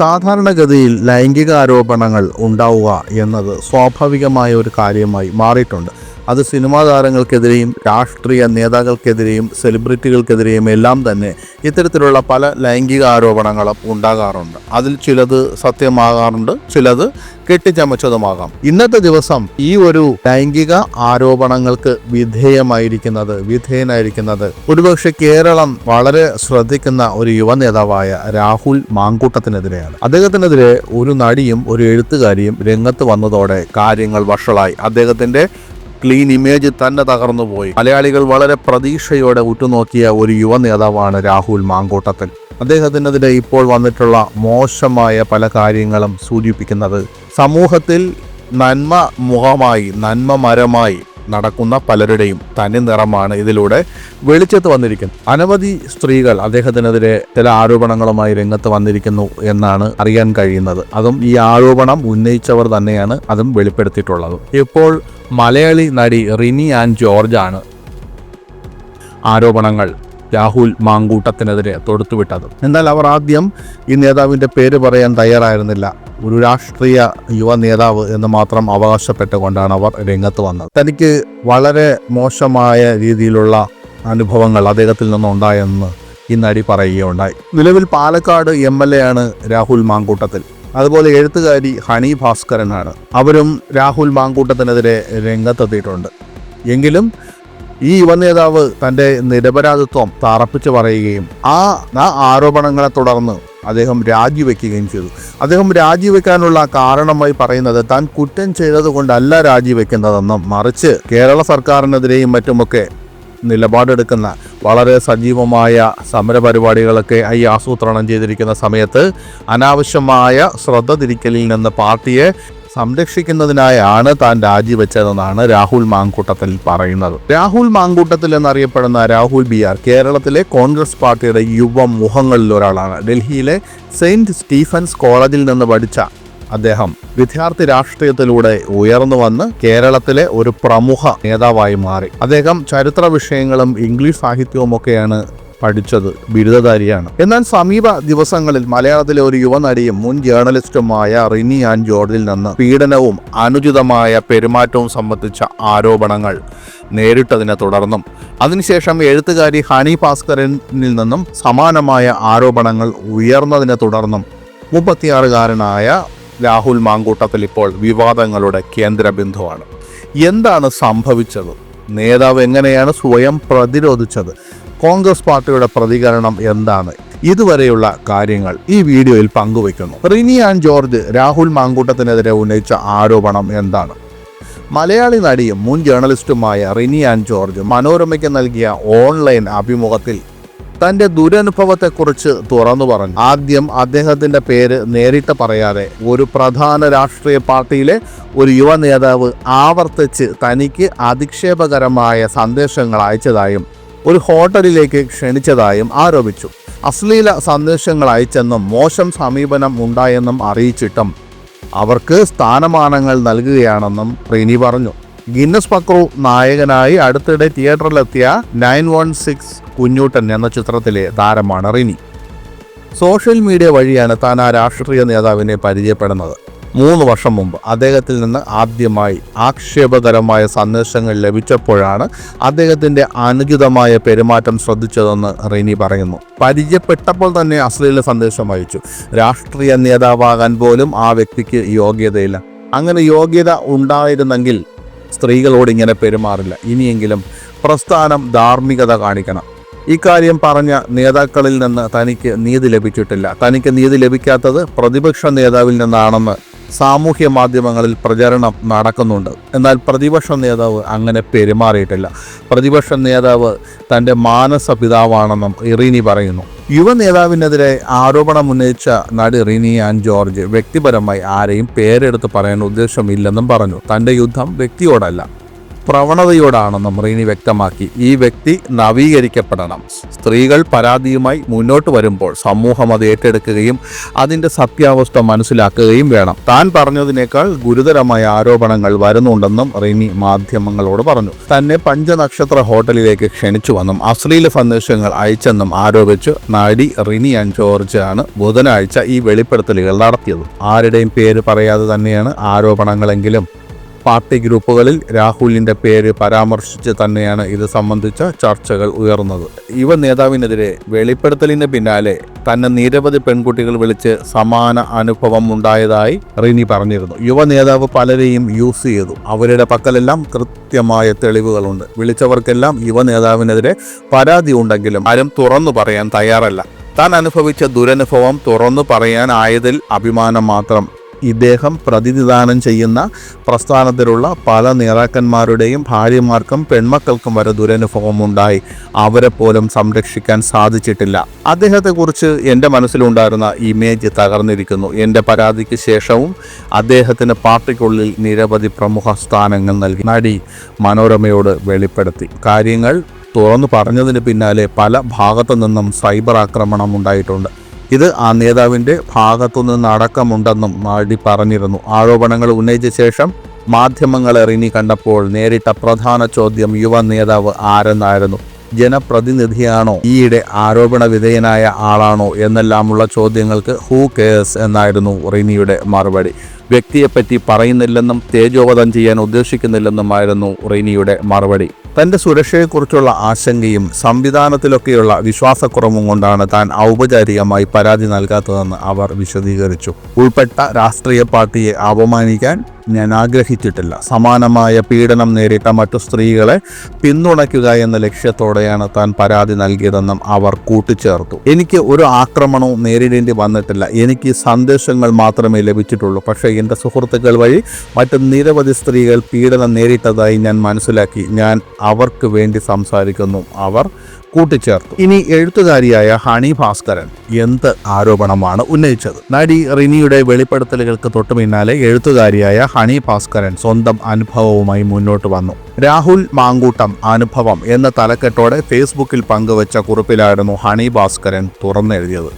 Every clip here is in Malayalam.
സാധാരണഗതിയിൽ ലൈംഗിക ആരോപണങ്ങൾ ഉണ്ടാവുക എന്നത് സ്വാഭാവികമായ ഒരു കാര്യമായി മാറിയിട്ടുണ്ട്. അത് സിനിമാ താരങ്ങൾക്കെതിരെയും രാഷ്ട്രീയ നേതാക്കൾക്കെതിരെയും സെലിബ്രിറ്റികൾക്കെതിരെയും എല്ലാം തന്നെ ഇത്തരത്തിലുള്ള പല ലൈംഗിക ആരോപണങ്ങളും ഉണ്ടാകാറുണ്ട്. അതിൽ ചിലത് സത്യമാകാറുണ്ട് ചിലത് കെട്ടിച്ചമച്ചതുമാകാം. ഇന്നത്തെ ദിവസം ഈ ഒരു ലൈംഗിക ആരോപണങ്ങൾക്ക് വിധേയമായിരിക്കുന്നത് വിധേയനായിരിക്കുന്നത് ഒരുപക്ഷെ കേരളം വളരെ ശ്രദ്ധിക്കുന്ന ഒരു യുവ നേതാവായ രാഹുൽ മാങ്കൂട്ടത്തിനെതിരെയാണ്. അദ്ദേഹത്തിനെതിരെ ഒരു നടിയും ഒരു എഴുത്തുകാരിയും രംഗത്ത് വന്നതോടെ കാര്യങ്ങൾ വഷളായി. അദ്ദേഹത്തിന്റെ ക്ലീൻ ഇമേജ് തന്നെ തകർന്നു പോയി. മലയാളികൾ വളരെ പ്രതീക്ഷയോടെ ഉറ്റുനോക്കിയ ഒരു യുവ നേതാവാണ് രാഹുൽ മാങ്കൂട്ടത്തിൽ അദ്ദേഹത്തിനെതിരെ ഇപ്പോൾ വന്നിട്ടുള്ള മോശമായ പല കാര്യങ്ങളും സൂചിപ്പിക്കുന്നത് സമൂഹത്തിൽ നന്മ മുഖമായി നന്മ മരമായി നടക്കുന്ന പലരുടെയും തനി നിറമാണ് ഇതിലൂടെ വെളിച്ചത്ത് വന്നിരിക്കുന്നത്. അനവധി സ്ത്രീകൾ അദ്ദേഹത്തിനെതിരെ ചില ആരോപണങ്ങളുമായി രംഗത്ത് വന്നിരിക്കുന്നു എന്നാണ് അറിയാൻ കഴിയുന്നത്. അതും ഈ ആരോപണം ഉന്നയിച്ചവർ തന്നെയാണ് അതും വെളിപ്പെടുത്തിയിട്ടുള്ളത്. ഇപ്പോൾ മലയാളി നടി റിനി ആൻഡ് ജോർജ് ആണ് ആരോപണങ്ങൾ രാഹുൽ മാങ്കൂട്ടത്തിനെതിരെ തൊടുത്തുവിട്ടത്. എന്നാൽ അവർ ആദ്യം ഈ നേതാവിന്റെ പേര് പറയാൻ തയ്യാറായിരുന്നില്ല. ഒരു രാഷ്ട്രീയ യുവ നേതാവ് എന്ന് മാത്രം അവകാശപ്പെട്ടുകൊണ്ടാണ് അവർ രംഗത്ത് വന്നത്. തനിക്ക് വളരെ മോശമായ രീതിയിലുള്ള അനുഭവങ്ങൾ അദ്ദേഹത്തിൽ നിന്നുണ്ടായെന്ന് ഈ നടി പറയുകയുണ്ടായി. നിലവിൽ പാലക്കാട് എം എൽ എ ആണ് രാഹുൽ മാങ്കൂട്ടത്തിൽ. അതുപോലെ എഴുത്തുകാരി ഹണി ഭാസ്കരനാണ് അവരും രാഹുൽ മാങ്കൂട്ടത്തിനെതിരെ രംഗത്തെത്തിയിട്ടുണ്ട്. എങ്കിലും ഈ യുവ നേതാവ് തന്റെ നിരപരാധിത്വം തറപ്പിച്ചു പറയുകയും ആ ആ ആരോപണങ്ങളെ തുടർന്ന് അദ്ദേഹം രാജിവെക്കുകയും ചെയ്തു. അദ്ദേഹം രാജിവെക്കാനുള്ള കാരണമായി പറയുന്നത് താൻ കുറ്റം ചെയ്തതുകൊണ്ടല്ല രാജിവെക്കുന്നതെന്നും മറിച്ച് കേരള സർക്കാരിനെതിരെയും മറ്റുമൊക്കെ നിലപാടെടുക്കുന്ന വളരെ സജീവമായ സമരപരിപാടികളൊക്കെ ഈ ആസൂത്രണം ചെയ്തിരിക്കുന്ന സമയത്ത് അനാവശ്യമായ ശ്രദ്ധ തിരിക്കലിൽ നിന്ന് പാർട്ടിയെ സംരക്ഷിക്കുന്നതിനായാണ് താൻ രാജിവെച്ചതെന്നാണ് രാഹുൽ മാങ്കൂട്ടത്തിൽ പറയുന്നത്. രാഹുൽ മാങ്കൂട്ടത്തിൽ എന്നറിയപ്പെടുന്ന രാഹുൽ ബി ആർ കേരളത്തിലെ കോൺഗ്രസ് പാർട്ടിയുടെ യുവ മുഖങ്ങളിൽ ഒരാളാണ്. ഡൽഹിയിലെ സെയിന്റ് സ്റ്റീഫൻസ് കോളേജിൽ നിന്ന് പഠിച്ച അദ്ദേഹം വിദ്യാർത്ഥി രാഷ്ട്രീയത്തിലൂടെ ഉയർന്നു വന്ന് കേരളത്തിലെ ഒരു പ്രമുഖ നേതാവായി മാറി. അദ്ദേഹം ചരിത്ര വിഷയങ്ങളും ഇംഗ്ലീഷ് സാഹിത്യവും ഒക്കെയാണ് പഠിച്ചത്. ബിരുദധാരിയാണ്. എന്നാൽ സമീപ ദിവസങ്ങളിൽ മലയാളത്തിലെ ഒരു യുവനടിയും മുൻ ജേർണലിസ്റ്റുമായ റിനി ആൻ ജോർജിൽ നിന്ന് പീഡനവും അനുചിതമായ പെരുമാറ്റവും സംബന്ധിച്ച ആരോപണങ്ങൾ നേരിട്ടതിനെ തുടർന്നും അതിനുശേഷം എഴുത്തുകാരി ഹണി ഭാസ്കരനിൽ നിന്നും സമാനമായ ആരോപണങ്ങൾ ഉയർന്നതിനെ തുടർന്നും മുപ്പത്തിയാറുകാരനായ രാഹുൽ മാങ്കൂട്ടത്തിൽ ഇപ്പോൾ വിവാദങ്ങളുടെ കേന്ദ്ര ബിന്ദുവാണ് എന്താണ് സംഭവിച്ചത്? നേതാവ് എങ്ങനെയാണ് സ്വയം പ്രതിരോധിച്ചത്? കോൺഗ്രസ് പാർട്ടിയുടെ പ്രതികരണം എന്താണ്? ഇതുവരെയുള്ള കാര്യങ്ങൾ ഈ വീഡിയോയിൽ പങ്കുവയ്ക്കുന്നു. റിനി ആൻഡ് ജോർജ് രാഹുൽ മാങ്കൂട്ടത്തിനെതിരെ ഉന്നയിച്ച ആരോപണം എന്താണ്? മലയാളി നടിയും മുൻ ജേർണലിസ്റ്റുമായ റിനി ആൻഡ് ജോർജ് മനോരമയ്ക്ക് നൽകിയ ഓൺലൈൻ അഭിമുഖത്തിൽ തന്റെ ദുരനുഭവത്തെക്കുറിച്ച് തുറന്നു പറഞ്ഞു. ആദ്യം അദ്ദേഹത്തിന്റെ പേര് നേരിട്ട് പറയാതെ ഒരു പ്രധാന രാഷ്ട്രീയ പാർട്ടിയിലെ ഒരു യുവ നേതാവ് ആവർത്തിച്ച് തനിക്ക് അധിക്ഷേപകരമായ സന്ദേശങ്ങൾ അയച്ചതായും ഒരു ഹോട്ടലിലേക്ക് ക്ഷണിച്ചതായും ആരോപിച്ചു. അശ്ലീല സന്ദേശങ്ങൾ അയച്ചെന്നും മോശം സമീപനം ഉണ്ടായെന്നും അറിയിച്ചിട്ടും അവർക്ക് സ്ഥാനമാനങ്ങൾ നൽകുകയാണെന്നും പ്രീനി പറഞ്ഞു. ഗിന്നസ് പക്രു നായകനായി അടുത്തിടെ തിയേറ്ററിലെത്തിയ നയൻ വൺ സിക്സ് കുഞ്ഞൂട്ടൻ എന്ന ചിത്രത്തിലെ താരമാണ് റിനി. സോഷ്യൽ മീഡിയ വഴിയാണ് താൻ ആ രാഷ്ട്രീയ നേതാവിനെ പരിചയപ്പെടുന്നത്. മൂന്ന് വർഷം മുമ്പ് അദ്ദേഹത്തിൽ നിന്ന് ആദ്യമായി ആക്ഷേപകരമായ സന്ദേശങ്ങൾ ലഭിച്ചപ്പോഴാണ് അദ്ദേഹത്തിന്റെ അനുചിതമായ പെരുമാറ്റം ശ്രദ്ധിച്ചതെന്ന് റിനി പറയുന്നു. പരിചയപ്പെട്ടപ്പോൾ തന്നെ അശ്ലീല സന്ദേശം അയച്ചു. രാഷ്ട്രീയ നേതാവാകാൻ പോലും ആ വ്യക്തിക്ക് യോഗ്യതയില്ല. അങ്ങനെ യോഗ്യത ഉണ്ടായിരുന്നെങ്കിൽ സ്ത്രീകളോട് ഇങ്ങനെ പെരുമാറില്ല. ഇനിയെങ്കിലും പ്രസ്ഥാനം ധാർമ്മികത കാണിക്കണം. ഇക്കാര്യം പറഞ്ഞ നേതാക്കളിൽ നിന്ന് തനിക്ക് നീതി ലഭിച്ചിട്ടില്ല. തനിക്ക് നീതി ലഭിക്കാത്തത് പ്രതിപക്ഷ നേതാവിൽ നിന്നാണെന്ന് സാമൂഹ്യ മാധ്യമങ്ങളിൽ പ്രചരണം നടക്കുന്നുണ്ട്. എന്നാൽ പ്രതിപക്ഷ നേതാവ് അങ്ങനെ പെരുമാറിയിട്ടില്ല. പ്രതിപക്ഷ നേതാവ് തന്റെ മാനസ പിതാവാണെന്നും ഇറീനി പറയുന്നു. യുവ നേതാവിനെതിരെ ആരോപണം ഉന്നയിച്ച നടി റിനി ആൻഡ് ജോർജ് വ്യക്തിപരമായി ആരെയും പേരെടുത്ത് പറയാൻ ഉദ്ദേശമില്ലെന്നും പറഞ്ഞു. തന്റെ യുദ്ധം വ്യക്തിയോടല്ല. പ്രവണതയോടാണെന്നും റീനി വ്യക്തമാക്കി ഈ വ്യക്തി നവീകരിക്കപ്പെടണം. സ്ത്രീകൾ പരാതിയുമായി മുന്നോട്ട് വരുമ്പോൾ സമൂഹം അത് ഏറ്റെടുക്കുകയും അതിന്റെ സത്യാവസ്ഥ മനസ്സിലാക്കുകയും വേണം. താൻ പറഞ്ഞതിനേക്കാൾ ഗുരുതരമായ ആരോപണങ്ങൾ വരുന്നുണ്ടെന്നും റിനി മാധ്യമങ്ങളോട് പറഞ്ഞു. തന്നെ പഞ്ചനക്ഷത്ര ഹോട്ടലിലേക്ക് ക്ഷണിച്ചുവെന്നും അശ്ലീല സന്ദേശങ്ങൾ അയച്ചെന്നും ആരോപിച്ച് നടി റിനി ആൻഡ് ജോർജ് ആണ് ബുധനാഴ്ച ഈ വെളിപ്പെടുത്തലുകൾ നടത്തിയത്. ആരുടെയും പേര് പറയാതെ തന്നെയാണ് ആരോപണങ്ങളെങ്കിലും പാർട്ടി ഗ്രൂപ്പുകളിൽ രാഹുലിന്റെ പേര് പരാമർശിച്ച് തന്നെയാണ് ഇത് സംബന്ധിച്ച ചർച്ചകൾ ഉയർന്നത്. യുവ നേതാവിനെതിരെ വെളിപ്പെടുത്തലിന് പിന്നാലെ തന്നെ നിരവധി പെൺകുട്ടികൾ വിളിച്ച് സമാന അനുഭവം ഉണ്ടായതായി റിനി പറഞ്ഞിരുന്നു. യുവ നേതാവ് പലരെയും യൂസ് ചെയ്തു. അവരുടെ പക്കലെല്ലാം കൃത്യമായ തെളിവുകളുണ്ട്. വിളിച്ചവർക്കെല്ലാം യുവ നേതാവിനെതിരെ പരാതി ഉണ്ടെങ്കിലും ആരും തുറന്നു പറയാൻ തയ്യാറല്ല. താൻ അനുഭവിച്ച ദുരനുഭവം തുറന്നു പറയാനായതിൽ അഭിമാനം മാത്രം. ഇദ്ദേഹം പ്രതിനിധാനം ചെയ്യുന്ന പ്രസ്ഥാനത്തിലുള്ള പല നേതാക്കന്മാരുടെയും ഭാര്യമാർക്കും പെൺമക്കൾക്കും വരെ ദുരനുഭവമുണ്ടായി അവരെ പോലും സംരക്ഷിക്കാൻ സാധിച്ചിട്ടില്ല. അദ്ദേഹത്തെക്കുറിച്ച് എന്റെ മനസ്സിലുണ്ടായിരുന്ന ഇമേജ് തകർന്നിരിക്കുന്നു. എന്റെ പരാതിക്ക് ശേഷവും അദ്ദേഹത്തിന് പാർട്ടിക്കുള്ളിൽ നിരവധി പ്രമുഖ സ്ഥാനങ്ങൾ നൽകി. നടി മനോരമയോട് വെളിപ്പെടുത്തി. കാര്യങ്ങൾ തുറന്നു പറഞ്ഞതിന് പിന്നാലെ പല ഭാഗത്തു നിന്നും സൈബർ ആക്രമണം ഉണ്ടായിട്ടുണ്ട്. ഇത് ആ നേതാവിന്റെ ഭാഗത്തു നിന്ന് അടക്കമുണ്ടെന്നും മാഡി പറഞ്ഞിരുന്നു. ആരോപണങ്ങൾ ഉന്നയിച്ച ശേഷം മാധ്യമങ്ങൾ എറിഞ്ഞി കണ്ടപ്പോൾ നേരിട്ട പ്രധാന ചോദ്യം യുവ നേതാവ് ആരെന്നായിരുന്നു. ജനപ്രതിനിധിയാണോ? ഈയിടെ ആരോപണ വിധേയനായ ആളാണോ? എന്നെല്ലാമുള്ള ചോദ്യങ്ങൾക്ക് ഹൂ കേസ് എന്നായിരുന്നു റിനിയുടെ മറുപടി. വ്യക്തിയെപ്പറ്റി പറയുന്നില്ലെന്നും തേജോവധം ചെയ്യാൻ ഉദ്ദേശിക്കുന്നില്ലെന്നുമായിരുന്നു റിനിയുടെ മറുപടി. തന്റെ സുരക്ഷയെക്കുറിച്ചുള്ള ആശങ്കയും സംവിധാനത്തിലൊക്കെയുള്ള വിശ്വാസക്കുറവും കൊണ്ടാണ് താൻ ഔപചാരികമായി പരാതി നൽകാത്തതെന്ന് അവർ വിശദീകരിച്ചു. ഉൾപ്പെട്ട രാഷ്ട്രീയ പാർട്ടിയെ അപമാനിക്കാൻ ഞാൻ ആഗ്രഹിച്ചിട്ടില്ല. സമാനമായ പീഡനം നേരിട്ട മറ്റു സ്ത്രീകളെ പിന്തുണയ്ക്കുക എന്ന ലക്ഷ്യത്തോടെയാണ് താൻ പരാതി നൽകിയതെന്നും അവർ കൂട്ടിച്ചേർത്തു. എനിക്ക് ഒരു ആക്രമണവും നേരിടേണ്ടി വന്നിട്ടില്ല. എനിക്ക് സന്ദേശങ്ങൾ മാത്രമേ ലഭിച്ചിട്ടുള്ളൂ. പക്ഷേ എന്റെ സുഹൃത്തുക്കൾ വഴി മറ്റ് നിരവധി സ്ത്രീകൾ പീഡനം നേരിട്ടതായി ഞാൻ മനസ്സിലാക്കി. ഞാൻ അവർക്ക് വേണ്ടി സംസാരിക്കുന്നു. അവർ കൂട്ടിച്ചേർത്തു. ഇനി എഴുത്തുകാരിയായ ഹണി ഭാസ്കരൻ എന്ത് ആരോപണമാണ് ഉന്നയിച്ചത്? നടി റിനിയുടെ വെളിപ്പെടുത്തലുകൾക്ക് തൊട്ടു പിന്നാലെ എഴുത്തുകാരിയായ ഹണി ഭാസ്കരൻ സ്വന്തം അനുഭവവുമായി മുന്നോട്ട് വന്നു. രാഹുൽ മാങ്കൂട്ടം അനുഭവം എന്ന തലക്കെട്ടോടെ ഫേസ്ബുക്കിൽ പങ്കുവച്ച കുറിപ്പിലായിരുന്നു ഹണി ഭാസ്കരൻ തുറന്നെഴുതിയത്.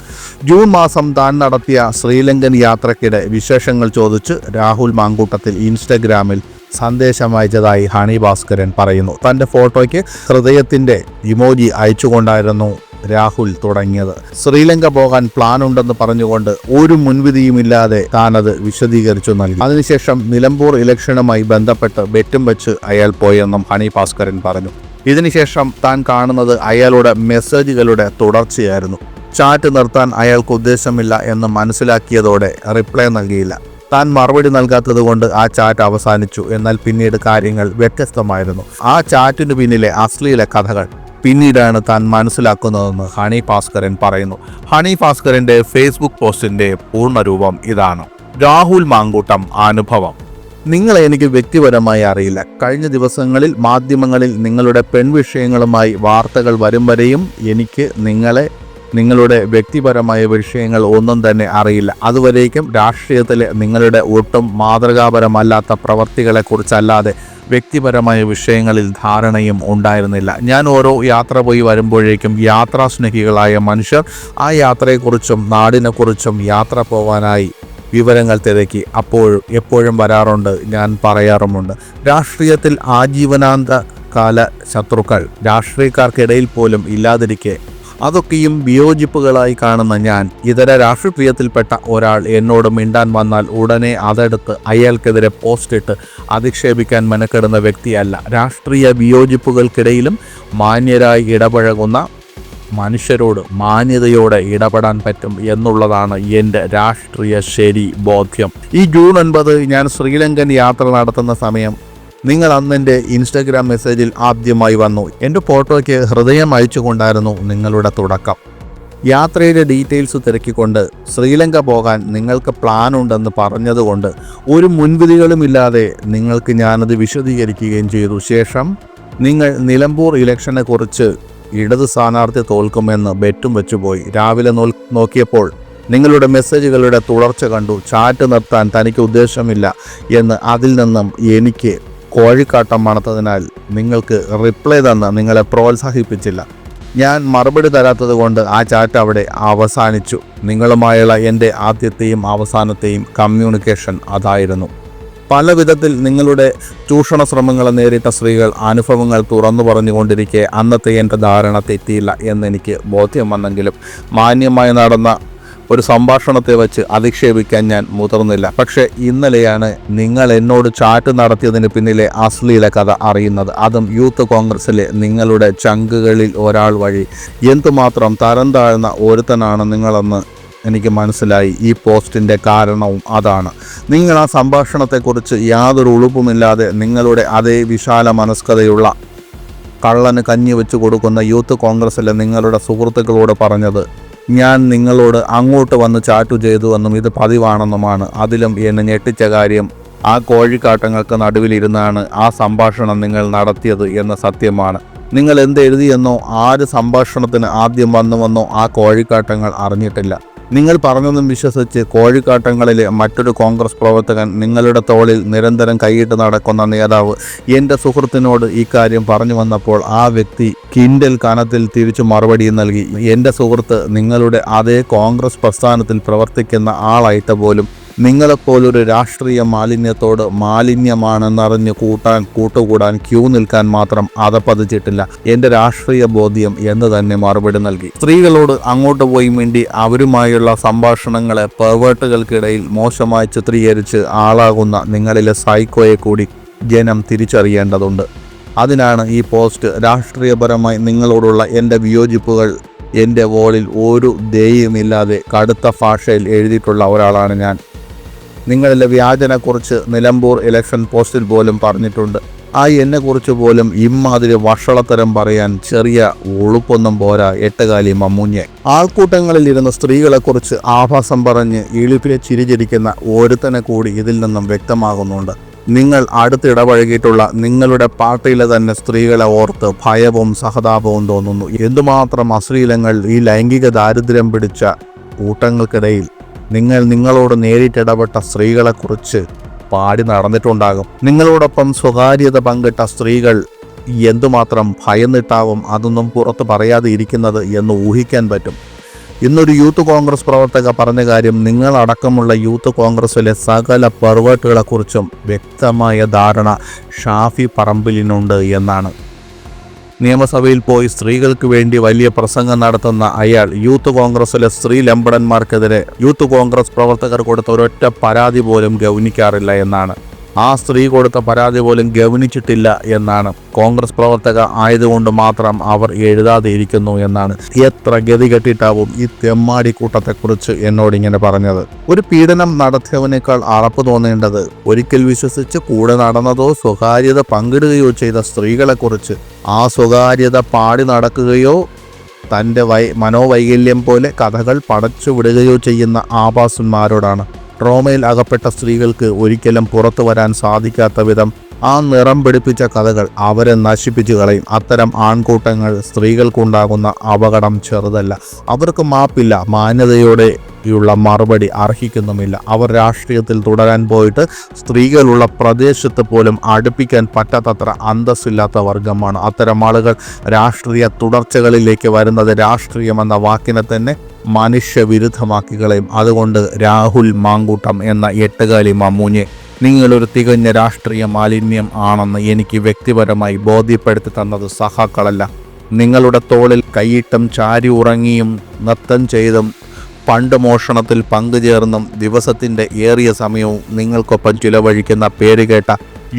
ജൂൺ മാസം താൻ നടത്തിയ ശ്രീലങ്കൻ യാത്രക്കിടെ വിശേഷങ്ങൾ ചോദിച്ച് രാഹുൽ മാങ്കൂട്ടത്തിൽ ഇൻസ്റ്റഗ്രാമിൽ സന്ദേശം അയച്ചതായി ഹണി ഭാസ്കരൻ പറയുന്നു. തന്റെ ഫോട്ടോയ്ക്ക് ഹൃദയത്തിന്റെ ഇമോജി അയച്ചുകൊണ്ടായിരുന്നു രാഹുൽ തുടങ്ങിയത്. ശ്രീലങ്ക പോകാൻ പ്ലാൻ ഉണ്ടെന്ന് പറഞ്ഞുകൊണ്ട് ഒരു മുൻവിധിയുമില്ലാതെ താൻ അത് വിശദീകരിച്ചു നൽകി. അതിനുശേഷം നിലമ്പൂർ ഇലക്ഷനുമായി ബന്ധപ്പെട്ട് വെറ്റും വെച്ച് അയാൾ പോയെന്നും ഹണി ഭാസ്കരൻ പറഞ്ഞു. ഇതിനുശേഷം താൻ കാണുന്നത് അയാളുടെ മെസ്സേജുകളുടെ തുടർച്ചയായിരുന്നു. ചാറ്റ് നിർത്താൻ അയാൾക്ക് ഉദ്ദേശമില്ല എന്ന് മനസ്സിലാക്കിയതോടെ റിപ്ലൈ നൽകിയില്ല. താൻ മറുപടി നൽകാത്തത് കൊണ്ട് ആ ചാറ്റ് അവസാനിച്ചു. എന്നാൽ പിന്നീട് കാര്യങ്ങൾ വ്യത്യസ്തമായിരുന്നു. ആ ചാറ്റിനു പിന്നിലെ അശ്ലീല കഥകൾ പിന്നീടാണ് താൻ മനസ്സിലാക്കുന്നതെന്ന് ഹണി ഭാസ്കരൻ പറയുന്നു. ഹണി ഭാസ്കരന്റെ ഫേസ്ബുക്ക് പോസ്റ്റിന്റെ പൂർണരൂപം ഇതാണ്. രാഹുൽ മാങ്കൂട്ടം അനുഭവം. നിങ്ങളെ എനിക്ക് വ്യക്തിപരമായി അറിയില്ല. കഴിഞ്ഞ ദിവസങ്ങളിൽ മാധ്യമങ്ങളിൽ നിങ്ങളുടെ പെൺവിഷയങ്ങളുമായി വാർത്തകൾ വരും വരെയും എനിക്ക് നിങ്ങളെ നിങ്ങളുടെ വ്യക്തിപരമായ വിഷയങ്ങൾ ഒന്നും തന്നെ അറിയില്ല. അതുവരേക്കും രാഷ്ട്രീയത്തിലെ നിങ്ങളുടെ ഒട്ടും മാതൃകാപരമല്ലാത്ത പ്രവർത്തികളെക്കുറിച്ചല്ലാതെ വ്യക്തിപരമായ വിഷയങ്ങളിൽ ധാരണയും ഉണ്ടായിരുന്നില്ല. ഞാൻ ഓരോ യാത്ര പോയി വരുമ്പോഴേക്കും യാത്രാ സ്നേഹികളായ മനുഷ്യർ ആ യാത്രയെക്കുറിച്ചും നാടിനെക്കുറിച്ചും യാത്ര പോകാനായി വിവരങ്ങൾ തിരക്കി. അപ്പോഴും എപ്പോഴും വരാറുണ്ട് ഞാൻ പറയാറുമുണ്ട്. രാഷ്ട്രീയത്തിൽ ആജീവനാന്ത കാല ശത്രുക്കൾ രാഷ്ട്രീയക്കാർക്കിടയിൽ പോലും ഇല്ലാതിരിക്കെ അതൊക്കെയും വിയോജിപ്പുകളായി കാണുന്ന ഞാൻ. ഇതര രാഷ്ട്രീയത്തിൽപ്പെട്ട ഒരാൾ എന്നോട് മിണ്ടാൻ വന്നാൽ ഉടനെ അതെടുത്ത് അയാൾക്കെതിരെ പോസ്റ്റ് ഇട്ട് അധിക്ഷേപിക്കാൻ മെനക്കെടുന്ന വ്യക്തിയല്ല. രാഷ്ട്രീയ വിയോജിപ്പുകൾക്കിടയിലും മാന്യരായി ഇടപഴകുന്ന മനുഷ്യരോട് മാന്യതയോടെ ഇടപെടാൻ പറ്റും എന്നുള്ളതാണ് എന്റെ രാഷ്ട്രീയ ശരി ബോധ്യം. ഈ ജൂൺ ഒൻപത് ഞാൻ ശ്രീലങ്കൻ യാത്ര നടത്തുന്ന സമയം നിങ്ങൾ അന്ന് എന്റെ ഇൻസ്റ്റഗ്രാം മെസ്സേജിൽ ആദ്യമായി വന്നു. എന്റെ ഫോട്ടോയ്ക്ക് ഹൃദയം അയച്ചുകൊണ്ടായിരുന്നു നിങ്ങളുടെ തുടക്കം. യാത്രയുടെ ഡീറ്റെയിൽസ് തിരക്കിക്കൊണ്ട് ശ്രീലങ്ക പോകാൻ നിങ്ങൾക്ക് പ്ലാൻ ഉണ്ടെന്ന് പറഞ്ഞതുകൊണ്ട് ഒരു മുൻവിധികളുമില്ലാതെ നിങ്ങൾക്ക് ഞാനത് വിശദീകരിക്കുകയും ചെയ്തു. ശേഷം നിങ്ങൾ നിലമ്പൂർ ഇലക്ഷനെ കുറിച്ച് ഇടത് സ്ഥാനാർത്ഥി തോൽക്കുമെന്ന് ബെറ്റും വെച്ചുപോയി രാവിലെ നോക്കിയപ്പോൾ നിങ്ങളുടെ മെസ്സേജുകളുടെ തുടർച്ച കണ്ടു. ചാറ്റ് നിർത്താൻ തനിക്ക് ഉദ്ദേശമില്ല എന്ന് അതിൽ നിന്നും എനിക്ക് കോഴിക്കാട്ടം മണത്തതിനാൽ നിങ്ങൾക്ക് റിപ്ലൈ തന്ന് നിങ്ങളെ പ്രോത്സാഹിപ്പിച്ചില്ല. ഞാൻ മറുപടി തരാത്തത് കൊണ്ട് ആ ചാറ്റ് അവിടെ അവസാനിച്ചു. നിങ്ങളുമായുള്ള എന്റെ ആദ്യത്തെയും അവസാനത്തെയും കമ്മ്യൂണിക്കേഷൻ അതായിരുന്നു. പല വിധത്തിൽ നിങ്ങളുടെ ചൂഷണ ശ്രമങ്ങളെ നേരിട്ട സ്ത്രീകൾ അനുഭവങ്ങൾ തുറന്നു പറഞ്ഞുകൊണ്ടിരിക്കെ അന്നത്തെ എന്റെ ധാരണ തെറ്റിയില്ല എന്നെനിക്ക് ബോധ്യം വന്നെങ്കിലും മാന്യമായി നടന്ന ഒരു സംഭാഷണത്തെ വെച്ച് അധിക്ഷേപിക്കാൻ ഞാൻ മുതിർന്നില്ല. പക്ഷേ ഇന്നലെയാണ് നിങ്ങൾ എന്നോട് ചാറ്റ് നടത്തിയതിന് പിന്നിലെ അശ്ലീല കഥ അറിയുന്നത്. അതും യൂത്ത് കോൺഗ്രസിലെ നിങ്ങളുടെ ചങ്കുകളിൽ ഒരാൾ വഴി. എന്തുമാത്രം തരം താഴ്ന്ന ഒരുത്തനാണ് നിങ്ങളെന്ന് എനിക്ക് മനസ്സിലായി. ഈ പോസ്റ്റിന്റെ കാരണവും അതാണ്. നിങ്ങൾ ആ സംഭാഷണത്തെക്കുറിച്ച് യാതൊരു ഉളുപ്പുമില്ലാതെ നിങ്ങളുടെ അതേ വിശാല മനസ്കതയുള്ള കള്ളന് കഞ്ഞി വെച്ച് കൊടുക്കുന്ന യൂത്ത് കോൺഗ്രസ്സിലെ നിങ്ങളുടെ സുഹൃത്തുക്കളോട് പറഞ്ഞത് ഞാൻ നിങ്ങളോട് അങ്ങോട്ട് വന്ന് ചാറ്റു ചെയ്തുവെന്നും ഇത് പതിവാണെന്നുമാണ്. അതിലും എന്നെ ഞെട്ടിച്ച കാര്യം ആ കോഴിക്കാട്ടങ്ങൾക്ക് നടുവിലിരുന്നാണ് ആ സംഭാഷണം നിങ്ങൾ നടത്തിയത് എന്ന സത്യമാണ്. നിങ്ങൾ എന്ത് എഴുതിയെന്നോ ആര് സംഭാഷണത്തിന് ആദ്യം വന്നുവെന്നോ ആ കോഴിക്കാട്ടങ്ങൾ അറിഞ്ഞിട്ടില്ല. നിങ്ങൾ പറഞ്ഞതും വിശ്വസിച്ച് കോഴിക്കാട്ടങ്ങളിലെ മറ്റൊരു കോൺഗ്രസ് പ്രവർത്തകൻ നിങ്ങളുടെ തോളിൽ നിരന്തരം കൈയിട്ട് നടക്കുന്ന നേതാവ് എന്റെ സുഹൃത്തിനോട് ഇക്കാര്യം കാര്യം പറഞ്ഞു വന്നപ്പോൾ ആ വ്യക്തി കിൻഡൽ കനത്തിൽ തിരിച്ചു മറുപടി നൽകി. എന്റെ സുഹൃത്ത് നിങ്ങളുടെ അതേ കോൺഗ്രസ് പ്രസ്ഥാനത്തിൽ പ്രവർത്തിക്കുന്ന ആളായിട്ട് പോലും നിങ്ങളെപ്പോലൊരു രാഷ്ട്രീയ മാലിന്യത്തോട് മാലിന്യമാണെന്നറിഞ്ഞ് കൂട്ടാൻ കൂട്ടുകൂടാൻ ക്യൂ നിൽക്കാൻ മാത്രം അതപ്പതിച്ചിട്ടില്ല എന്റെ രാഷ്ട്രീയ ബോധ്യം എന്ന് തന്നെ മറുപടി നൽകി. സ്ത്രീകളോട് അങ്ങോട്ട് പോയി വേണ്ടി അവരുമായുള്ള സംഭാഷണങ്ങളെ പെർവേട്ടുകൾക്കിടയിൽ മോശമായി ചിത്രീകരിച്ച് ആളാകുന്ന നിങ്ങളിലെ സൈക്കോയെ കൂടി ജനം തിരിച്ചറിയേണ്ടതുണ്ട്. അതിനാണ് ഈ പോസ്റ്റ് രാഷ്ട്രീയപരമായി നിങ്ങളോടുള്ള എന്റെ വിയോജിപ്പുകൾ എന്റെ വോളിൽ ഒരു ദയുമില്ലാതെ കടുത്ത ഭാഷയിൽ എഴുതിയിട്ടുള്ള ഒരാളാണ് ഞാൻ. നിങ്ങളിലെ വ്യാജനെക്കുറിച്ച് നിലമ്പൂർ ഇലക്ഷൻ പോസ്റ്റിൽ പോലും പറഞ്ഞിട്ടുണ്ട്. ആ എന്നെക്കുറിച്ച് പോലും ഇമ്മാതിരി വഷളത്തരം പറയാൻ ചെറിയ ഉളുപ്പൊന്നും പോരാ എട്ടുകാലി മമ്മൂഞ്ഞെ. ആൾക്കൂട്ടങ്ങളിൽ ഇരുന്ന സ്ത്രീകളെക്കുറിച്ച് ആഭാസം പറഞ്ഞ് ഇളിപ്പിലെ ചിരിചിരിക്കുന്ന ഒരുത്തനെ കൂടി ഇതിൽ നിന്നും വ്യക്തമാകുന്നുണ്ട്. നിങ്ങൾ അടുത്തിടപഴകിയിട്ടുള്ള നിങ്ങളുടെ പാർട്ടിയിലെ തന്നെ സ്ത്രീകളെ ഓർത്ത് ഭയവും സഹതാപവും തോന്നുന്നു. എന്തുമാത്രം അശ്ലീലങ്ങൾ ഈ ലൈംഗിക ദാരിദ്ര്യം പിടിച്ച കൂട്ടങ്ങൾക്കിടയിൽ. നിങ്ങൾ നിങ്ങളോട് നേരിട്ടിടപെട്ട സ്ത്രീകളെക്കുറിച്ച് പാടി നടന്നിട്ടുണ്ടാകും. നിങ്ങളോടൊപ്പം സ്വകാര്യത പങ്കിട്ട സ്ത്രീകൾ എന്തുമാത്രം ഭയന്നിട്ടാവും അതൊന്നും പുറത്ത് പറയാതെ ഇരിക്കുന്നത് എന്ന് ഊഹിക്കാൻ പറ്റും. ഇന്നൊരു യൂത്ത് കോൺഗ്രസ് പ്രവർത്തക പറഞ്ഞ കാര്യം നിങ്ങളടക്കമുള്ള യൂത്ത് കോൺഗ്രസിലെ സകല പെർവേട്ടുകളെക്കുറിച്ചും വ്യക്തമായ ധാരണ ഷാഫി പറമ്പിലിനുണ്ട് എന്നാണ്. നിയമസഭയിൽ പോയി സ്ത്രീകൾക്ക് വേണ്ടി വലിയ പ്രസംഗം നടത്തുന്ന അയാൾ യൂത്ത് കോൺഗ്രസിലെ സ്ത്രീ ലംബടന്മാർക്കെതിരെ യൂത്ത് കോൺഗ്രസ് പ്രവർത്തകർ കൊടുത്ത ഒരൊറ്റ പരാതി പോലും ഗൗനിക്കാറില്ല എന്നാണ്. ആ സ്ത്രീ കൊടുത്ത പരാതി പോലും ഗവനിച്ചിട്ടില്ല എന്നാണ്. കോൺഗ്രസ് പ്രവർത്തക ആയതുകൊണ്ട് മാത്രം അവർ എഴുതാതെ ഇരിക്കുന്നു എന്നാണ്. എത്ര ഗതി കെട്ടിട്ടാവും ഈ തെമ്മാടി കൂട്ടത്തെക്കുറിച്ച് എന്നോട് ഇങ്ങനെ പറഞ്ഞത്. ഒരു പീഡനം നടത്തിയവനേക്കാൾ അറപ്പ് തോന്നേണ്ടത് ഒരിക്കൽ വിശ്വസിച്ച് കൂടെ നടന്നതോ സ്വകാര്യത പങ്കിടുകയോ ചെയ്ത സ്ത്രീകളെക്കുറിച്ച്. ആ സ്വകാര്യത പാടി നടക്കുകയോ തന്റെ വൈ മനോവൈകല്യം പോലെ കഥകൾ പടച്ചു വിടുകയോ ചെയ്യുന്ന ആഭാസന്മാരോടാണ് ട്രോമയിൽ അകപ്പെട്ട സ്ത്രീകൾക്ക് ഒരിക്കലും പുറത്തു വരാൻ സാധിക്കാത്ത വിധം ആ നിറം പിടിപ്പിച്ച കഥകൾ അവരെ നശിപ്പിച്ചു കളയും. അത്തരം ആൺകൂട്ടങ്ങൾ സ്ത്രീകൾക്കുണ്ടാകുന്ന അപകടം ചെറുതല്ല. അവർക്ക് മാപ്പില്ല മാന്യതയോടെ ുള്ള മറുപടി അർഹിക്കുന്നുമില്ല. അവർ രാഷ്ട്രീയത്തിൽ തുടരാൻ പോയിട്ട് സ്ത്രീകളുള്ള പ്രദേശത്ത് പോലും അടുപ്പിക്കാൻ പറ്റാത്തത്ര അന്തസ്സില്ലാത്ത വർഗമാണ്. അത്തരം ആളുകൾ രാഷ്ട്രീയ തുടർച്ചകളിലേക്ക് വരുന്നത് രാഷ്ട്രീയമെന്ന വാക്കിനെ തന്നെ മനുഷ്യവിരുദ്ധമാക്കി കളയും അതുകൊണ്ട് രാഹുൽ മാങ്കൂട്ടം എന്ന എട്ടുകാലി മമ്മൂഞ്ഞെ നിങ്ങളൊരു തികഞ്ഞ രാഷ്ട്രീയ മാലിന്യം ആണെന്ന് എനിക്ക് വ്യക്തിപരമായി ബോധ്യപ്പെടുത്തി തന്നത് സഹാക്കളല്ല നിങ്ങളുടെ തോളിൽ കൈയിട്ടും ചാരി ഉറങ്ങിയും നൃത്തം ചെയ്തും പണ്ട് മോഷണത്തിൽ പങ്കുചേർന്നും ദിവസത്തിന്റെ ഏറിയ സമയവും നിങ്ങൾക്കൊപ്പം ചിലവഴിക്കുന്ന പേരുകേട്ട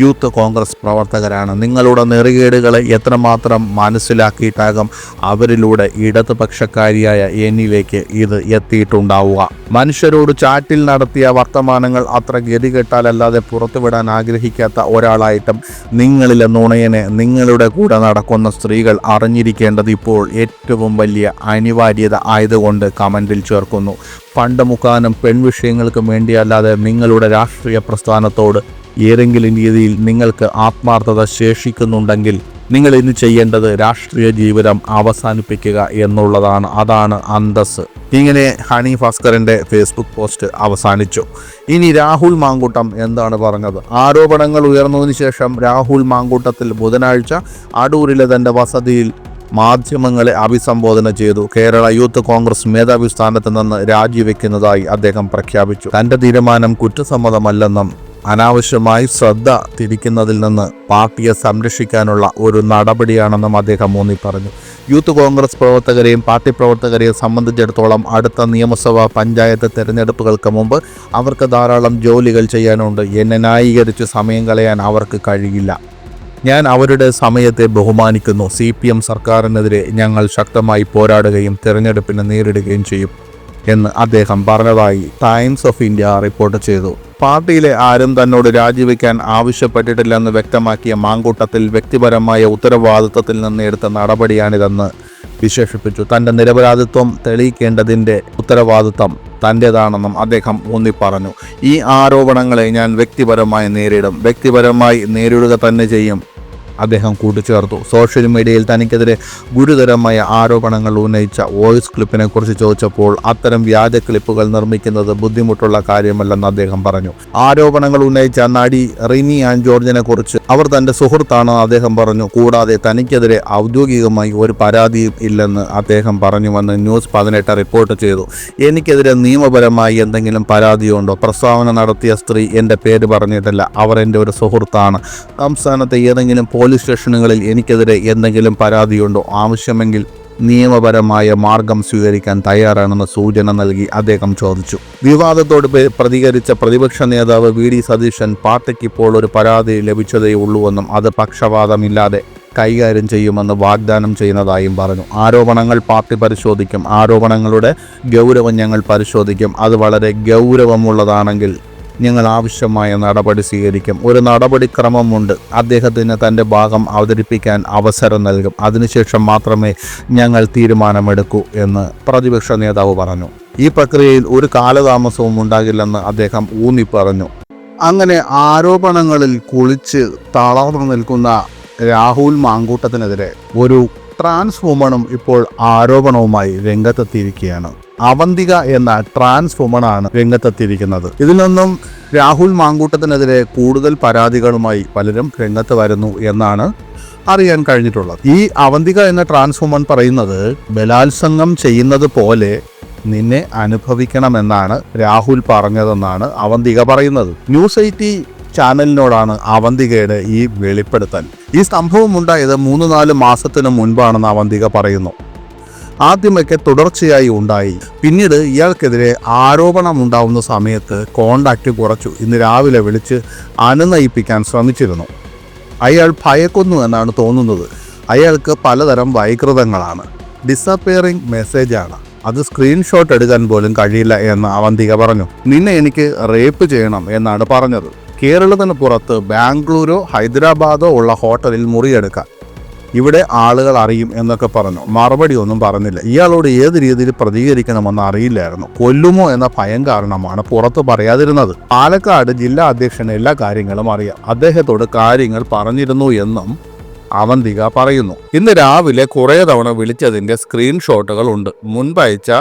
യൂത്ത് കോൺഗ്രസ് പ്രവർത്തകരാണ്. നിങ്ങളുടെ നെറികേടുകളെ എത്രമാത്രം മനസ്സിലാക്കിയിട്ടാകും അവരിലൂടെ ഇടതുപക്ഷക്കാരിയായ എന്നിലേക്ക് ഇത് എത്തിയിട്ടുണ്ടാവുക. മനുഷ്യരോട് ചാറ്റിൽ നടത്തിയ വർത്തമാനങ്ങൾ അത്ര ഗതികെട്ടാലല്ലാതെ പുറത്തുവിടാൻ ആഗ്രഹിക്കാത്ത ഒരാളായിട്ടും നിങ്ങളിലെ നുണയനെ നിങ്ങളുടെ കൂടെ നടക്കുന്ന സ്ത്രീകൾ അറിഞ്ഞിരിക്കേണ്ടത് ഇപ്പോൾ ഏറ്റവും വലിയ അനിവാര്യത ആയതുകൊണ്ട് കമന്റിൽ ചേർക്കുന്നു. പണ്ട് മുഖാനും പെൺവിഷയങ്ങൾക്കും വേണ്ടിയല്ലാതെ നിങ്ങളുടെ രാഷ്ട്രീയ പ്രസ്ഥാനത്തോട് ഏതെങ്കിലും രീതിയിൽ നിങ്ങൾക്ക് ആത്മാർത്ഥത ശേഷിക്കുന്നുണ്ടെങ്കിൽ നിങ്ങൾ ഇന്ന് ചെയ്യേണ്ടത് രാഷ്ട്രീയ ജീവിതം അവസാനിപ്പിക്കുക എന്നുള്ളതാണ്. അതാണ് അന്തസ് ഇങ്ങനെ ഹണി ഭാസ്കറിന്റെ ഫേസ്ബുക്ക് പോസ്റ്റ് അവസാനിച്ചു. ഇനി രാഹുൽ മാങ്കൂട്ടം എന്താണ് പറഞ്ഞത്? ആരോപണങ്ങൾ ഉയർന്നതിന് ശേഷം രാഹുൽ മാങ്കൂട്ടത്തിൽ ബുധനാഴ്ച അടൂരിലെ തന്റെ വസതിയിൽ മാധ്യമങ്ങളെ അഭിസംബോധന ചെയ്തു. കേരള യൂത്ത് കോൺഗ്രസ് മേധാവി സ്ഥാനത്ത് നിന്ന് രാജിവെക്കുന്നതായി അദ്ദേഹം പ്രഖ്യാപിച്ചു. തന്റെ തീരുമാനം കുറ്റസമ്മതമല്ലെന്നും അനാവശ്യമായി ശ്രദ്ധ തിരിക്കുന്നതിൽ നിന്ന് പാർട്ടിയെ സംരക്ഷിക്കാനുള്ള ഒരു നടപടിയാണെന്നും അദ്ദേഹം ഊന്നി പറഞ്ഞു. യൂത്ത് കോൺഗ്രസ് പ്രവർത്തകരെയും പാർട്ടി പ്രവർത്തകരെയും സംബന്ധിച്ചിടത്തോളം അടുത്ത നിയമസഭാ പഞ്ചായത്ത് തെരഞ്ഞെടുപ്പുകൾക്ക് മുമ്പ് അവർക്ക് ധാരാളം ജോലികൾ ചെയ്യാനുണ്ട്. എന്നെ ന്യായീകരിച്ച് സമയം കളയാൻ അവർക്ക് കഴിയില്ല. ഞാൻ അവരുടെ സമയത്തെ ബഹുമാനിക്കുന്നു. സി പി എം സർക്കാരിനെതിരെ ഞങ്ങൾ ശക്തമായി പോരാടുകയും തിരഞ്ഞെടുപ്പിനെ നേരിടുകയും ചെയ്യും. എന്ന് അദ്ദേഹം പറഞ്ഞതായി ടൈംസ് ഓഫ് ഇന്ത്യ റിപ്പോർട്ട് ചെയ്തു. പാർട്ടിയിലെ ആരും തന്നോട് രാജിവെക്കാൻ ആവശ്യപ്പെട്ടിട്ടില്ലെന്ന് വ്യക്തമാക്കിയ മാങ്കൂട്ടത്തിൽ വ്യക്തിപരമായ ഉത്തരവാദിത്വത്തിൽ നിന്ന് എടുത്ത നടപടിയാണിതെന്ന് വിശേഷിപ്പിച്ചു. തന്റെ നിരപരാധിത്വം തെളിയിക്കേണ്ടതിന്റെ ഉത്തരവാദിത്വം തന്റെതാണെന്നും അദ്ദേഹം ഊന്നി പറഞ്ഞു ഈ ആരോപണങ്ങളെ ഞാൻ വ്യക്തിപരമായി നേരിടും. വ്യക്തിപരമായി നേരിടുക തന്നെ ചെയ്യും. അദ്ദേഹം കൂട്ടിച്ചേർത്തു. സോഷ്യൽ മീഡിയയിൽ തനിക്കെതിരെ ഗുരുതരമായ ആരോപണങ്ങൾ ഉന്നയിച്ച വോയിസ് ക്ലിപ്പിനെ കുറിച്ച് ചോദിച്ചപ്പോൾ അത്തരം വ്യാജ ക്ലിപ്പുകൾ നിർമ്മിക്കുന്നത് ബുദ്ധിമുട്ടുള്ള കാര്യമല്ലെന്ന് അദ്ദേഹം പറഞ്ഞു. ആരോപണങ്ങൾ ഉന്നയിച്ച നടി റിനി ആൻഡ് ജോർജിനെ കുറിച്ച് അവർ തന്റെ സുഹൃത്താണെന്ന് അദ്ദേഹം പറഞ്ഞു. കൂടാതെ തനിക്കെതിരെ ഔദ്യോഗികമായി ഒരു പരാതിയും ഇല്ലെന്ന് അദ്ദേഹം പറഞ്ഞുവെന്ന് ന്യൂസ് പതിനെട്ട് റിപ്പോർട്ട് ചെയ്തു. എനിക്കെതിരെ നിയമപരമായി എന്തെങ്കിലും പരാതിയുണ്ടോ? പ്രസ്താവന നടത്തിയ സ്ത്രീ എന്റെ പേര് പറഞ്ഞിട്ടില്ല അവർ എന്റെ ഒരു സുഹൃത്താണ്. സംസ്ഥാനത്തെ ഏതെങ്കിലും പോലീസ് സ്റ്റേഷനുകളിൽ എനിക്കെതിരെ എന്തെങ്കിലും പരാതിയുണ്ടോ? ആവശ്യമെങ്കിൽ നിയമപരമായ മാർഗം സ്വീകരിക്കാൻ തയ്യാറാണെന്ന സൂചന നൽകി അദ്ദേഹം ചോദിച്ചു. വിവാദത്തോട് പ്രതികരിച്ച പ്രതിപക്ഷ നേതാവ് വി. ഡി. സതീശൻ പാർട്ടിക്ക് ഇപ്പോൾ ഒരു പരാതി ലഭിച്ചതേ ഉള്ളൂവെന്നും അത് പക്ഷപാതമില്ലാതെ കൈകാര്യം ചെയ്യുമെന്ന് വാഗ്ദാനം ചെയ്യുന്നതായും പറഞ്ഞു. ആരോപണങ്ങൾ പാർട്ടി പരിശോധിക്കും. ആരോപണങ്ങളുടെ ഗൗരവം ഞങ്ങൾ പരിശോധിക്കും. അത് വളരെ ഗൗരവമുള്ളതാണെങ്കിൽ ഞങ്ങൾ ആവശ്യമായ നടപടി സ്വീകരിക്കും. ഒരു നടപടിക്രമമുണ്ട്. അദ്ദേഹത്തിന് തന്റെ ഭാഗം അവതരിപ്പിക്കാൻ അവസരം നൽകും. അതിനുശേഷം മാത്രമേ ഞങ്ങൾ തീരുമാനമെടുക്കൂ എന്ന് പ്രതിപക്ഷ നേതാവ് പറഞ്ഞു. ഈ പ്രക്രിയയിൽ ഒരു കാലതാമസവും ഉണ്ടാകില്ലെന്ന് അദ്ദേഹം ഊന്നി പറഞ്ഞു. അങ്ങനെ ആരോപണങ്ങളിൽ കുളിച്ച് തളർന്നു നിൽക്കുന്ന രാഹുൽ മാങ്കൂട്ടത്തിനെതിരെ ഒരു ട്രാൻസ് വുമണും ഇപ്പോൾ ആരോപണവുമായി രംഗത്തെത്തിയിരിക്കുകയാണ്. അവന്തിക എന്ന ട്രാൻസ് വുമണാണ് രംഗത്തെത്തിയിരിക്കുന്നത്. ഇതിൽ നിന്നും രാഹുൽ മാങ്കൂട്ടത്തിനെതിരെ കൂടുതൽ പരാതികളുമായി പലരും രംഗത്ത് വരുന്നു എന്നാണ് അറിയാൻ കഴിഞ്ഞിട്ടുള്ളത്. ഈ അവന്തിക എന്ന ട്രാൻസ് വുമൺ പറയുന്നത് ബലാത്സംഗം ചെയ്യുന്നത് പോലെ നിന്നെ അനുഭവിക്കണമെന്നാണ് രാഹുൽ പറഞ്ഞതെന്നാണ് അവന്തിക പറയുന്നത്. ന്യൂസ് എയ്റ്റി ചാനലിനോടാണ് അവന്തികയുടെ ഈ വെളിപ്പെടുത്തൽ. ഈ സംഭവം ഉണ്ടായത് മൂന്ന് നാല് മാസത്തിന് മുൻപാണെന്ന് അവന്തിക പറയുന്നു. ആദ്യമൊക്കെ തുടർച്ചയായി ഉണ്ടായി. പിന്നീട് ഇയാൾക്കെതിരെ ആരോപണം ഉണ്ടാവുന്ന സമയത്ത് കോണ്ടാക്റ്റ് കുറച്ചു. ഇന്ന് രാവിലെ വിളിച്ച് അനുനയിപ്പിക്കാൻ ശ്രമിച്ചിരുന്നു. അയാൾ ഭയക്കുന്നു എന്നാണ് തോന്നുന്നത്. അയാൾക്ക് പലതരം വൈകൃതങ്ങളാണ്. ഡിസപ്പിയറിംഗ് മെസ്സേജാണ് അത് സ്ക്രീൻഷോട്ട് എടുക്കാൻ പോലും കഴിയില്ല എന്ന് അവന്തിക പറഞ്ഞു. നിന്നെ എനിക്ക് റേപ്പ് ചെയ്യണം എന്നാണ് പറഞ്ഞത്. കേരളത്തിന് പുറത്ത് ബാംഗ്ലൂരോ ഹൈദരാബാദോ ഉള്ള ഹോട്ടലിൽ മുറിയെടുക്കാൻ ഇവിടെ ആളുകൾ അറിയും എന്നൊക്കെ പറഞ്ഞു. മറുപടി ഒന്നും പറഞ്ഞില്ല. ഇയാളോട് ഏത് രീതിയിൽ പ്രതികരിക്കണമെന്ന് അറിയില്ലായിരുന്നു. കൊല്ലുമോ എന്ന ഭയം കാരണമാണ് പുറത്ത് പറയാതിരുന്നത്. പാലക്കാട് ജില്ലാ അധ്യക്ഷന് എല്ലാ കാര്യങ്ങളും അറിയാം. അദ്ദേഹത്തോട് കാര്യങ്ങൾ പറഞ്ഞിരുന്നു എന്നും അവന്തിക പറയുന്നു. ഇന്ന് രാവിലെ കുറേ തവണ വിളിച്ചതിന്റെ സ്ക്രീൻഷോട്ടുകൾ ഉണ്ട്. മുൻപയച്ച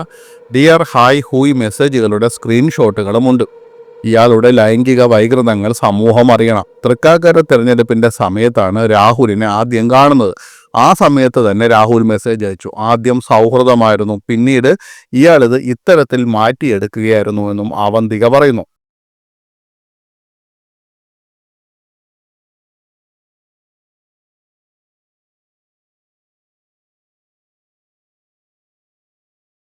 ഡിയർ ഹായ് ഹൂയ് മെസ്സേജുകളുടെ സ്ക്രീൻഷോട്ടുകളുമുണ്ട് ഇയാളുടെ ലൈംഗിക വൈകൃതങ്ങൾ സമൂഹം അറിയണം. തൃക്കാക്കര തെരഞ്ഞെടുപ്പിന്റെ സമയത്താണ് രാഹുലിനെ ആദ്യം കാണുന്നത്. ആ സമയത്ത് തന്നെ രാഹുൽ മെസ്സേജ് അയച്ചു. ആദ്യം സൗഹൃദമായിരുന്നു. പിന്നീട് ഇയാളിത് ഇത്തരത്തിൽ മാറ്റിയെടുക്കുകയായിരുന്നു എന്നും അവന്തിക പറയുന്നു.